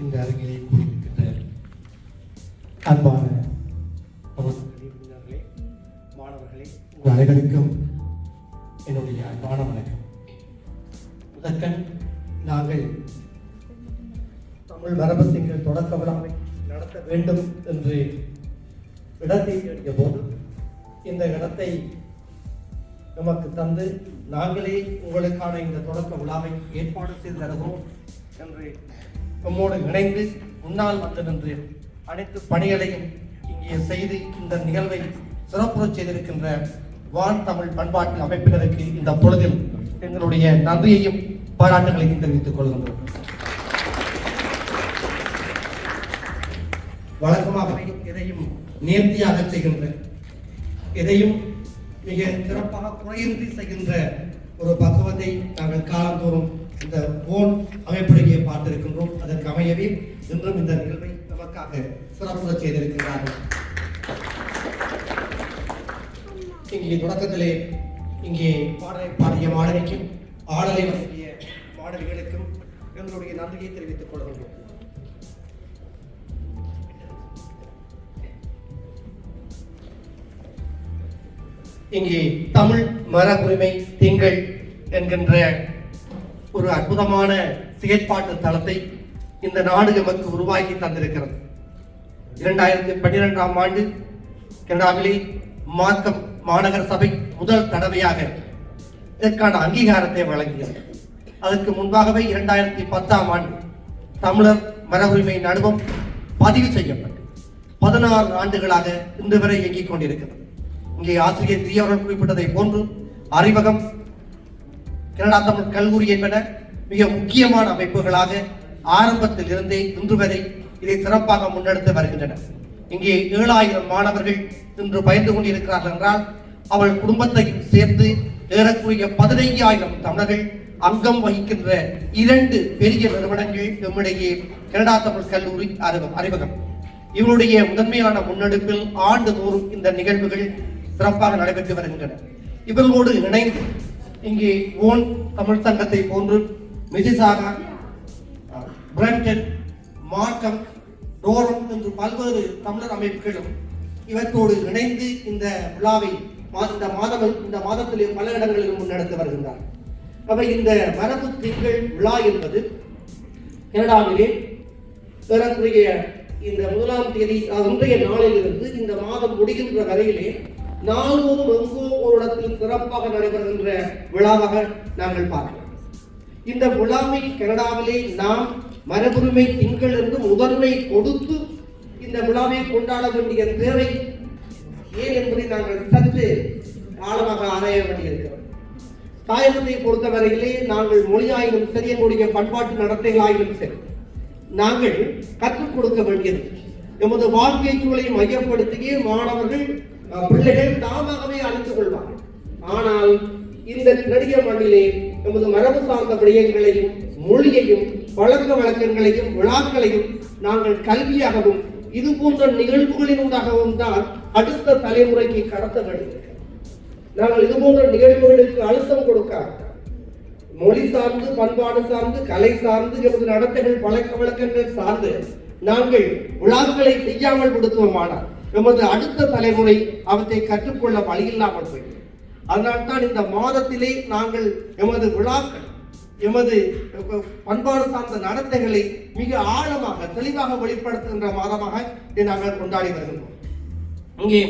இந்த அரங்கிலே கூறியிருக்கின்ற அன்பான உறுப்பினர்களே மாணவர்களே உங்கள் அனைவருக்கும் என்னுடைய அன்பான வணக்கம். முதற்கண் நாங்கள் தமிழ் மரபு திங்கள் தொடக்க விழாவை நடத்த வேண்டும் என்று இடத்தை தேடிய போது இந்த இடத்தை நமக்கு தந்து நாங்களே உங்களுக்கான இந்த தொடக்க விழாவை ஏற்பாடு செய்து தருகிறோம். என்று நம்மோடு இணைந்து முன்னால் வந்து நின்று அனைத்து பணிகளையும் இங்கே செய்து இந்த நிகழ்வை சிறப்புறச் செய்திருக்கின்ற வான் தமிழ் பண்பாட்டு அமைப்பினருக்கு இந்த பொழுதில் எங்களுடைய நன்றியையும் பாராட்டுகளையும் தெரிவித்துக் கொள்கின்றோம். வழக்கமாகவே எதையும் நேர்த்தியாக செய்கின்ற எதையும் மிக சிறப்பாக குறையின்றி செய்கின்ற ஒரு பக்குவத்தை நாங்கள் காலந்தோறும் இந்த போன் அமைப்புடைய பார்த்திருக்கின்றோம். அதற்கு அமையவே இன்றும் இந்த நிகழ்வை நமக்காக சிறப்புற செய்திருக்கிறார்கள் இங்கே தொடக்கத்திலே இங்கே பாடலை பாடிய மாணவிக்கும் ஆடலை வழங்கிய மாணவிகளுக்கும் எங்களுடைய நன்றியை தெரிவித்துக் கொள்கின்றோம். இங்கே தமிழ் மரபுரிமை திங்கள் என்கின்ற ஒரு அற்புதமான செயற்பாட்டு தளத்தை இந்த நாடு நமக்கு உருவாக்கி தந்திருக்கிறது. இரண்டாயிரத்தி பன்னிரெண்டாம் ஆண்டு கனடாவிலே மார்க்கம் மாநகர சபை முதல் தடவையாக இதற்கான அங்கீகாரத்தை வழங்கியது. அதற்கு முன்பாகவே இரண்டாயிரத்தி பத்தாம் ஆண்டு தமிழர் மரபுரிமை நடுவம் பதிவு செய்யப்பட்டு பதினாறு ஆண்டுகளாக இன்று வரை இயங்கிக் கொண்டிருக்கிறது. இங்கே ஆசிரியர் தீயவர்கள் குறிப்பிட்டதை போன்று அறிவகம் கனடா தமிழ் கல்லூரி என்பன மிக முக்கியமான அமைப்புகளாக ஆரம்பத்தில் இருந்தே இன்று வரை இதை சிறப்பாக முன்னெடுத்து வருகின்றன. இங்கே ஏழாயிரம் மாணவர்கள் இன்று பயந்து கொண்டிருக்கிறார்கள் என்றால் அவள் குடும்பத்தையும் சேர்த்து ஏறக்குரிய பதினைஞ்சாயிரம் தமிழர்கள் அங்கம் வகிக்கின்ற இரண்டு பெரிய நிறுவனங்கள் நம்மிடையே கனடா தமிழ் கல்லூரி அறிவம் அறிவகம் இவருடைய முதன்மையான முன்னெடுப்பில் ஆண்டுதோறும் இந்த நிகழ்வுகள் சிறப்பாக நடைபெற்று வருகின்றன. இவர்களோடு இணைந்து இங்கே ஓன் தமிழ் சங்கத்தை போன்று மிசிசாகா பிரம்டன் மார்க்கம் டோரம் என்று பல்வேறு தமிழர் அமைப்புகளும் இவற்றோடு இணைந்து இந்த விழாவை மா- இந்த மாதம் இந்த மாதத்திலே பல இடங்களிலும் முன்னெடுத்து வருகின்றார். அவை இந்த மரபு திங்கள் விழா என்பது கனடாவிலே ஏறக்குறைய இந்த முதலாம் தேதி அஹ், இன்றைய நாளிலிருந்து இந்த மாதம் முடிகின்ற வரையிலே நாள்தோறும் எங்கோ ஒரு இடத்தில் சிறப்பாக நடைபெறுகின்ற விழாவாக நாங்கள் பார்க்கிறோம். இந்த விழாவை கனடாவிலே நாம் மரபுரிமை திங்கள் என்று முதன்மை கொடுத்து இந்த விழாவை கொண்டாட வேண்டிய தேவை ஏன் என்பதை நாங்கள் சற்று ஆழமாக ஆராய வேண்டியிருக்கிறோம் தாயகத்தை பொறுத்தவரையிலே நாங்கள் மொழியாயினும் சரி எங்களுடைய பண்பாட்டு நடத்தைகளாயினும் சரி நாங்கள் கற்றுக் கொடுக்க வேண்டியது. எமது வாழ்க்கை சூழலை மையப்படுத்தியே மாணவர்கள் பிள்ளைகள் தாமாகவே அழித்துக் கொள்வார்கள். ஆனால் இந்த நடிக மண்ணிலே நமது மரபு சார்ந்த விடயங்களையும் மொழியையும் பழக்க வழக்கங்களையும் விழாக்களையும் நாங்கள் கல்வியாகவும் இது போன்ற நிகழ்வுகளினூடாகவும் தான் அடுத்த தலைமுறைக்கு கடத்த வேண்டியிருக்கிறது. நாங்கள் இது போன்ற நிகழ்வுகளுக்கு அழுத்தம் கொடுக்காது. மொழி சார்ந்து பண்பாடு சார்ந்து கலை சார்ந்து எமது நடத்தைகள் பழக்க வழக்கங்கள் சார்ந்து நாங்கள் விழாக்களை செய்யாமல் விடுத்தோமானால் எமது அடுத்த தலைமுறை அவற்றை கற்றுக்கொள்ள வழியில்லாமல் போய்விடும் அதனால்தான் இந்த மாதத்திலே நாங்கள் எமது விழாக்கள் எமது பண்பாடு சார்ந்த நடத்தைகளை மிக ஆழமாக தெளிவாக வெளிப்படுத்துகின்ற மாதமாக இதை நாங்கள் கொண்டாடி வருகின்றோம். இங்கே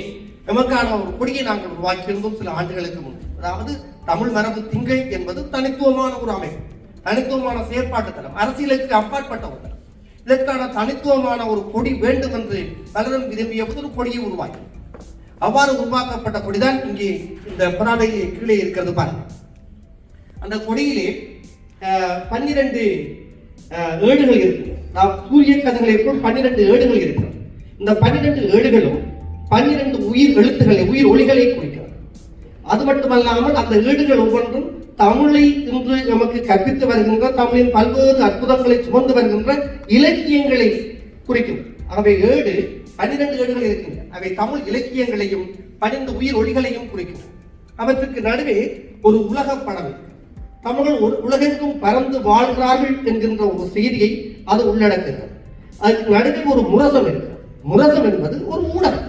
எமக்கான ஒரு கொடியை நாங்கள் உருவாக்கியிருந்தோம் சில ஆண்டுகளுக்கு முன். அதாவது தமிழ் மரபு திங்கள் என்பது தனித்துவமான ஒரு அமைப்பு தனித்துவமான செயற்பாட்டு தளம் அரசியலுக்கு அப்பாற்பட்ட ஒரு இதற்கான தனித்துவமான ஒரு கொடி வேண்டும் என்று பலரும் விரும்பிய போது ஒரு கொடியை உருவாக்கி. அவ்வாறு உருவாக்கப்பட்ட கொடிதான் இங்கே இந்த புறாடையிலே கீழே இருக்கிறது பாருங்க. அந்த கொடியிலே பன்னிரண்டு ஏடுகள் இருக்கு நாம் சூரிய கதைகளை போல் பன்னிரண்டு ஏடுகள் இருக்கு இந்த பன்னிரண்டு ஏடுகளும் பன்னிரண்டு உயிர் எழுத்துக்களை உயிர் ஒளிகளை குறிக்கிறது. அது மட்டுமல்லாமல் அந்த ஏடுகள் ஒவ்வொன்றும் தமிழை இன்று நமக்கு கற்பித்து வருகின்ற தமிழின் பல்வேறு அற்புதங்களை சுமந்து வருகின்ற இலக்கியங்களை குறிக்கும். அவை ஏடு பன்னிரண்டு ஏடுகள் இருக்கின்றன. அவை தமிழ் இலக்கியங்களையும் பன்னிரண்டு உயிர் ஒளிகளையும் குறிக்கும். அவற்றுக்கு நடுவே ஒரு உலக படம். தமிழ் ஒரு உலகெங்கும் பறந்து வாழ்கிறார்கள் என்கின்ற ஒரு செய்தியை அது உள்ளடக்குகிறது. அதுக்கு நடுவே ஒரு முரசம் இருக்கு. முரசம் என்பது ஒரு ஊடகம்.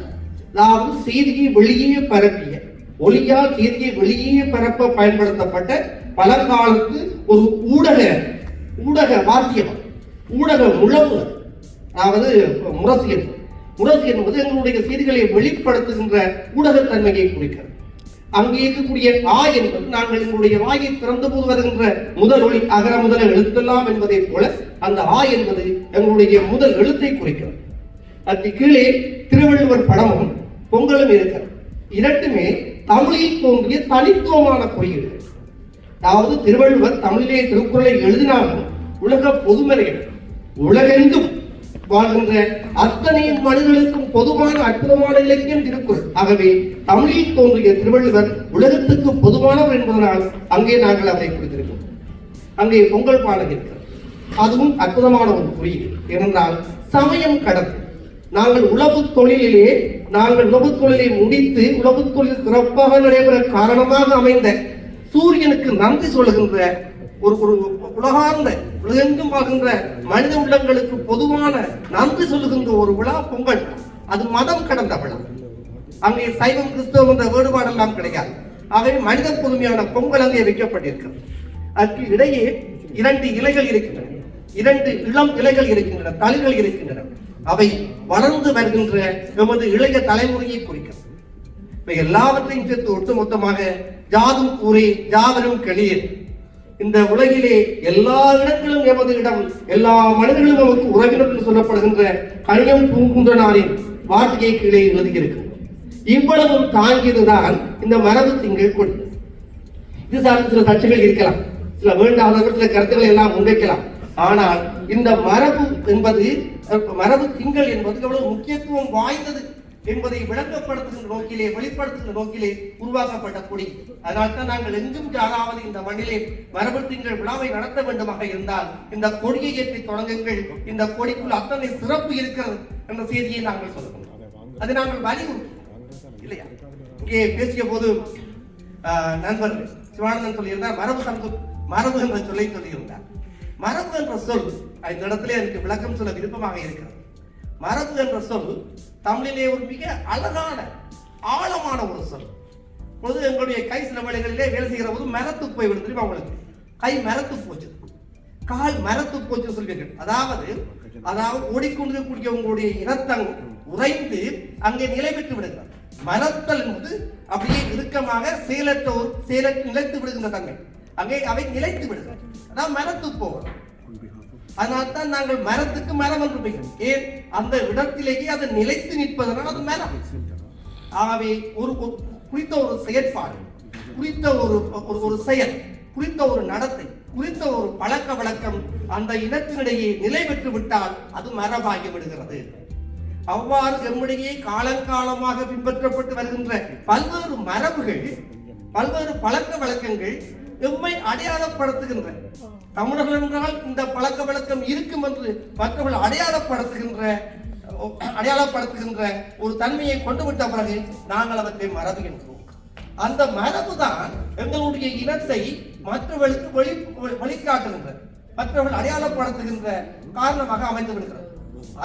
அதாவது செய்தியை வெளியே பரப்பிய ஒளியால் செய்தியை வெளியே பரப்ப பயன்படுத்தப்பட்ட பழங்காலத்து ஒரு ஊடக ஊடக வாத்தியம் ஊடக முழவு அதாவது முரசு என்பது முரசு என்பது எங்களுடைய செய்திகளை வெளிப்படுத்துகின்ற ஊடகத்தன்மையை குறிக்கிறது. அங்கே இருக்கக்கூடிய ஆ என்பது நாங்கள் எங்களுடைய வாயை திறந்த போது வருகின்ற முதல் ஒளி அகர முதல எழுத்தெல்லாம் என்பதைப் போல அந்த ஆ என்பது எங்களுடைய முதல் எழுத்தை குறிக்கிறது. அதுக்கு கீழே திருவள்ளுவர் படமும் பொங்கலும் இருக்கிறது. இரண்டுமே தமிழில் தோன்றிய தனித்துவமான குறியீடுகள் அதாவது திருவள்ளுவர் தமிழிலே திருக்குறளை எழுதினாலும் உலக பொதுமறைகள் உலகெங்கும் வாழ்கின்ற அத்தனை மனிதர்களுக்கும் பொதுவான அற்புதமான இலக்கியம் திருக்குறள். ஆகவே தமிழில் தோன்றிய திருவள்ளுவர் உலகத்துக்கு பொதுவானவர் என்பதனால் அங்கே நாங்கள் அதை குறித்திருக்கிறோம். அங்கே பொங்கல் பாடல் இருக்கிறது. அதுவும் அற்புதமான ஒரு குறியீடு ஏனென்றால் சமயம் கடந்து நாங்கள் உழவு தொழிலிலே நாங்கள் உழவு தொழிலை முடித்து உழவு தொழில் சிறப்பாக நடைபெற காரணமாக அமைந்த சூரியனுக்கு நன்றி சொல்லுகின்ற ஒரு ஒரு உலகார்ந்த உலகெங்கும் வாழ்கின்ற மனித உள்ளங்களுக்கு பொதுவான நன்றி சொல்லுகின்ற ஒரு விழா பொங்கல். அது மதம் கடந்த விழா. அங்கே சைவம் கிறிஸ்தவம் என்ற வேறுபாடெல்லாம் கிடையாது. ஆகவே மனித புதுமையான பொங்கல் அங்கே வைக்கப்பட்டிருக்கிறது. அதற்கு இடையே இரண்டு இலைகள் இருக்கின்றன. இரண்டு இளம் இலைகள் இருக்கின்றன தளிர்கள் இருக்கின்றன. அவை வளர்ந்து வருகின்ற எமது இளைய தலைமுறையை குறிக்கிறது. இவை எல்லாவற்றையும் சேர்த்து ஒட்டுமொத்தமாக ஜாதும் கூறி ஜாவரும் கெளியர் இந்த உலகிலே எல்லா இடங்களும் எமது இடம் எல்லா மனிதர்களும் நமக்கு உறவினர் என்று சொல்லப்படுகின்ற கணியம் பூங்குன்றனாரின் வார்த்தையை கீழே எழுதியிருக்கு இவ்வளவும் தாங்கியதுதான் இந்த மரபு திங்கள் கொடி இது சார்ந்த சில சர்ச்சைகள் இருக்கலாம். சில வேண்டாதவர்கள் சில கருத்துக்களை எல்லாம் முன்வைக்கலாம். ஆனால் இந்த மரபு என்பது மரபு திங்கள் என்பது எவ்வளவு முக்கியத்துவம் வாய்ந்தது என்பதை விளங்கப்படுத்துகின்ற நோக்கிலே வெளிப்படுத்துகின்ற நோக்கிலே உருவாக்கப்பட்ட கொடி. அதனால்தான் நாங்கள் எங்கும் யாராவது இந்த மண்ணிலே மரபு திங்கள் விழாவை நடத்த வேண்டுமாக இருந்தால் இந்த கொடியை ஏற்றி தொடங்குங்கள். இந்த கொடிக்குள் அத்தனை சிறப்பு இருக்கிறது என்ற செய்தியை நாங்கள் சொல்லுகிறோம். அது நாங்கள் வலியுறுத்தோம் இல்லையா? இங்கே பேசிய போது ஆஹ், நண்பர் சிவானந்தன் சொல்லியிருந்தார் மரபு சங்கு மரபு என்ற சொல்லை சொல்லியிருந்தார். மரபு என்ற சொல் இந்த இடத்துல எனக்கு விளக்கம் சொல்ல விருப்பமாக இருக்கிறது. மரபு என்ற சொல் தமிழிலே ஒரு மிக அழகான ஆழமான ஒரு சொல். பொழுது எங்களுடைய கை சில வேலைகளிலே வேலை செய்கிற போது மரத்து போய் விடும் தெரியுமா உங்களுக்கு? கை மரத்து போச்சு. கால் மரத்து போச்சு சொல்வீர்கள். அதாவது அதாவது ஓடிக்கொண்டிருக்கக்கூடிய உங்களுடைய இனத்தங் உறைந்து அங்கே நிலை பெற்று விடுகிறார் மரத்தல் என்பது அப்படியே இறுக்கமாக செயலற்ற ஒரு நிலைத்து விடுகின்ற தங்கள் அங்கே அவை நிலைத்து விடுகிறது. அதாவது மரத்து போகிறது அதனால்தான் நாங்கள் மரத்துக்கு மரம் என்று பெயர். ஏன்? அந்த இடத்திலேயே அது நிலைத்து நிற்பதனால் அது மரம். ஆகவே ஒரு குறித்த ஒரு செயற்பாடு குறித்த ஒரு ஒரு செயல் குறித்த ஒரு நடத்தை குறித்த ஒரு பழக்க வழக்கம் அந்த இனத்தினிடையே நிலை பெற்று விட்டால் அது மரபாகி விடுகிறது. அவ்வாறு எம்மிடையே காலங்காலமாக பின்பற்றப்பட்டு வருகின்ற பல்வேறு மரபுகள் பல்வேறு பழக்க வழக்கங்கள் எம்மை அடையாளப்படுத்துகின்ற தமிழர்கள் என்றால் இந்த பழக்க வழக்கம் இருக்கும் என்று மக்கள் அடையாளப்படுத்துகின்ற அடையாளப்படுத்துகின்ற ஒரு தன்மையை கொண்டு விட்ட பிறகு நாங்கள் அதற்கு மரபுகின்றோம் அந்த மரபு தான் எங்களுடைய இனத்தை மற்றவர்களுக்கு வெளி வழிகாட்டுகின்ற மற்றவர்கள் அடையாளப்படுத்துகின்ற காரணமாக அமைந்து விடுகிறது.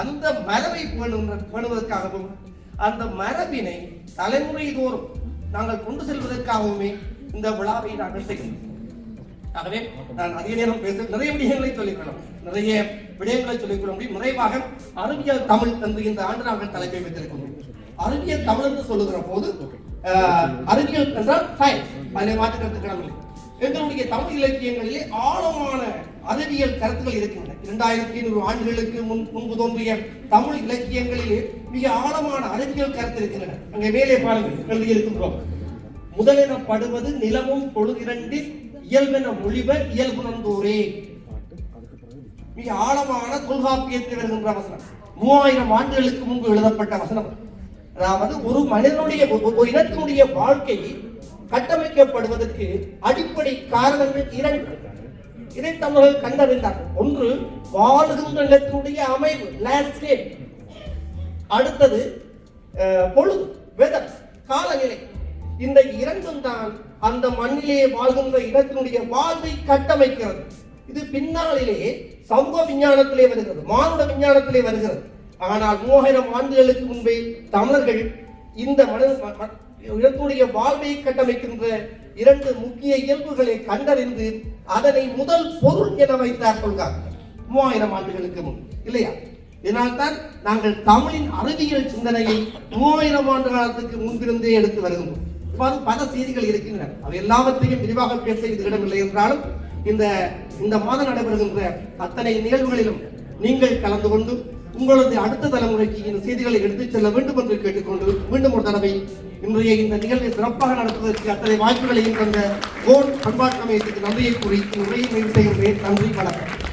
அந்த மரபை பேணுவதற்காகவும் அந்த மரபினை தலைமுறை தோறும் நாங்கள் கொண்டு செல்வதற்காகவுமே இந்த விழாவை நாங்கள் செய்கின்றோம். ஆகவே நான் அதிக நேரம் பேச நிறைய விடயங்களை சொல்லிக்கொள்ளும். நிறைய விடயங்களை சொல்லிக்கொள்ள முடியும் நிறைவாக அறிவியல் தமிழ் என்று இந்த ஆண்டு நாங்கள் தலைப்பை வைத்திருக்கிறோம். அறிவியல் தமிழ் என்று சொல்லுகிற போது அறிவியல் என்றால் சயின்ஸ் அதில் மாற்று எங்களுடைய தமிழ் இலக்கியங்களிலே ஆழமான அறிவியல் கருத்துக்கள் இருக்கின்றன. இரண்டாயிரத்தி ஐநூறு ஆண்டுகளுக்கு முன் முன்பு தோன்றிய தமிழ் இலக்கியங்களிலே மிக ஆழமான அறிவியல் கருத்து இருக்கின்றன. அங்கே மேலே பாருங்கள் எழுதியிருக்கின்றோம் முதலெனப்படுவது நிலமும் பொழுதிரண்டில் இயல்பென மொழிப இயல்புணர்ந்தோரே மிக ஆழமான தொல்காப்பியத்தில் வருகின்ற வசனம். மூவாயிரம் ஆண்டுகளுக்கு முன்பு எழுதப்பட்ட வசனம். அதாவது ஒரு மனிதனுடைய ஒரு இனத்தினுடைய வாழ்க்கை கட்டமைக்கப்படுவதற்கு அடிப்படை காரணங்கள் இரண்டு. இதை தமிழர்கள் கண்டறிந்தார்கள். ஒன்று வாழுகின்ற நிலத்தினுடைய அமைவு லேண்ட்ஸ்கேப் அடுத்தது பொழுது வெதர் காலநிலை. இந்த இரண்டும் தான் அந்த மண்ணிலே வாழ்கின்ற இடத்தினுடைய வாழ்வை கட்டமைக்கிறது. இது பின்னாளிலே சமூக விஞ்ஞானத்திலே வருகிறது மானுட விஞ்ஞானத்திலே வருகிறது. ஆனால் மூவாயிரம் ஆண்டுகளுக்கு முன்பே தமிழர்கள் இந்த மனித ம- வாழ்வை கட்டமைக்கின்ற இரண்டு முக்கிய இயல்புகளை கண்டறிந்து அதனை முதல் பொருள் என வைத்தார் கொள்கிறார்கள் மூவாயிரம் ஆண்டுகளுக்கு முன் இல்லையா? இதனால்தான் நாங்கள் தமிழின் அறிவியல் சிந்தனையை மூவாயிரம் ஆண்டு காலத்துக்கு முன்பிருந்தே எடுத்து வருகின்றோம் இவ்வாறு பல செய்திகள் இருக்கின்றன. அவை எல்லாவற்றையும் விரிவாக பேச இது இடமில்லை என்றாலும் இந்த இந்த மாதம் நடைபெறுகின்ற அத்தனை நிகழ்வுகளிலும் நீங்கள் கலந்து கொண்டு உங்களது அடுத்த தலைமுறைக்கு இந்த செய்திகளை எடுத்துச் செல்ல வேண்டும் என்று கேட்டுக்கொண்டு மீண்டும் ஒரு தடவை இன்றைய இந்த நிகழ்வை சிறப்பாக நடத்துவதற்கு அத்தனை வாய்ப்புகளையும் தந்த கோன் பண்பாட்டு அமையத்துக்கு நன்றியை கூறி உரையை நிறைவு செய்கின்றேன் நன்றி வணக்கம்.